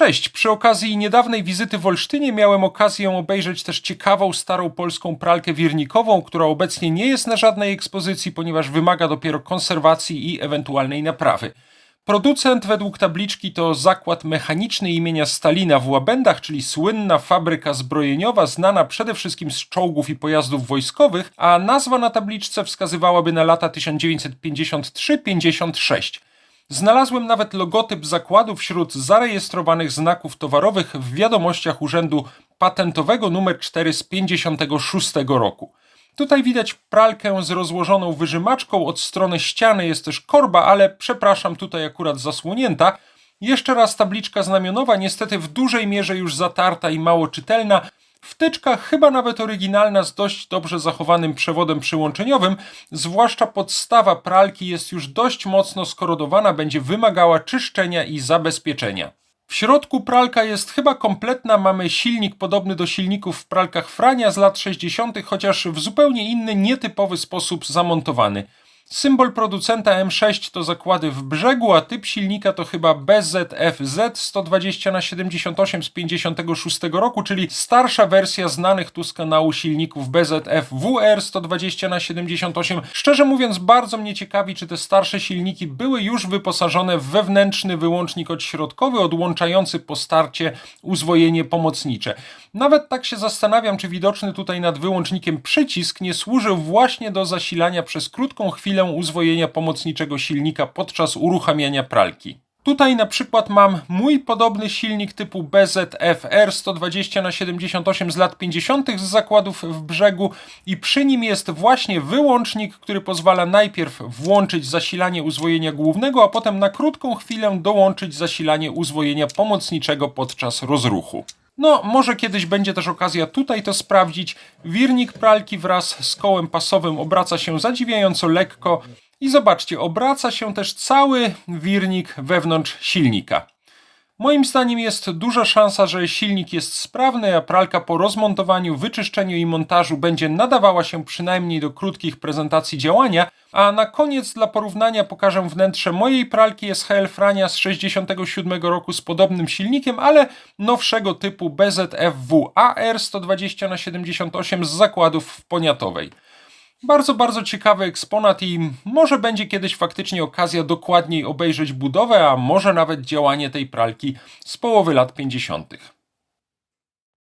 Cześć, przy okazji niedawnej wizyty w Olsztynie miałem okazję obejrzeć też ciekawą starą polską pralkę wirnikową, która obecnie nie jest na żadnej ekspozycji, ponieważ wymaga dopiero konserwacji i ewentualnej naprawy. Producent według tabliczki to zakład mechaniczny imienia Stalina w Łabędach, czyli słynna fabryka zbrojeniowa znana przede wszystkim z czołgów i pojazdów wojskowych, a nazwa na tabliczce wskazywałaby na lata 1953-56. Znalazłem nawet logotyp zakładu wśród zarejestrowanych znaków towarowych w wiadomościach Urzędu Patentowego nr 4 z 56 roku. Tutaj widać pralkę z rozłożoną wyżymaczką, od strony ściany jest też korba, ale przepraszam, tutaj akurat zasłonięta. Jeszcze raz tabliczka znamionowa, niestety w dużej mierze już zatarta i mało czytelna. Wtyczka chyba nawet oryginalna z dość dobrze zachowanym przewodem przyłączeniowym, zwłaszcza podstawa pralki jest już dość mocno skorodowana, będzie wymagała czyszczenia i zabezpieczenia. W środku pralka jest chyba kompletna, mamy silnik podobny do silników w pralkach Frania z lat 60., chociaż w zupełnie inny, nietypowy sposób zamontowany. Symbol producenta M6 to zakłady w brzegu, a typ silnika to chyba BZFZ 120 na 78 z 56 roku, czyli starsza wersja znanych tu z kanału silników BZF WR 120 na 78. Szczerze mówiąc, bardzo mnie ciekawi, czy te starsze silniki były już wyposażone w wewnętrzny wyłącznik odśrodkowy odłączający po starcie uzwojenie pomocnicze. Nawet tak się zastanawiam, czy widoczny tutaj nad wyłącznikiem przycisk nie służył właśnie do zasilania przez krótką chwilę uzwojenia pomocniczego silnika podczas uruchamiania pralki. Tutaj na przykład mam mój podobny silnik typu BZF-R 120 na 78 z lat 50. z zakładów w brzegu i przy nim jest właśnie wyłącznik, który pozwala najpierw włączyć zasilanie uzwojenia głównego, a potem na krótką chwilę dołączyć zasilanie uzwojenia pomocniczego podczas rozruchu. No, może kiedyś będzie też okazja tutaj to sprawdzić. Wirnik pralki wraz z kołem pasowym obraca się zadziwiająco lekko i zobaczcie, obraca się też cały wirnik wewnątrz silnika. Moim zdaniem jest duża szansa, że silnik jest sprawny, a pralka po rozmontowaniu, wyczyszczeniu i montażu będzie nadawała się przynajmniej do krótkich prezentacji działania, a na koniec dla porównania pokażę wnętrze mojej pralki SHL Frania z 67 roku z podobnym silnikiem, ale nowszego typu BZFW AR 120 na 78 z zakładów w Poniatowej. Bardzo, bardzo ciekawy eksponat i może będzie kiedyś faktycznie okazja dokładniej obejrzeć budowę, a może nawet działanie tej pralki z połowy lat 50.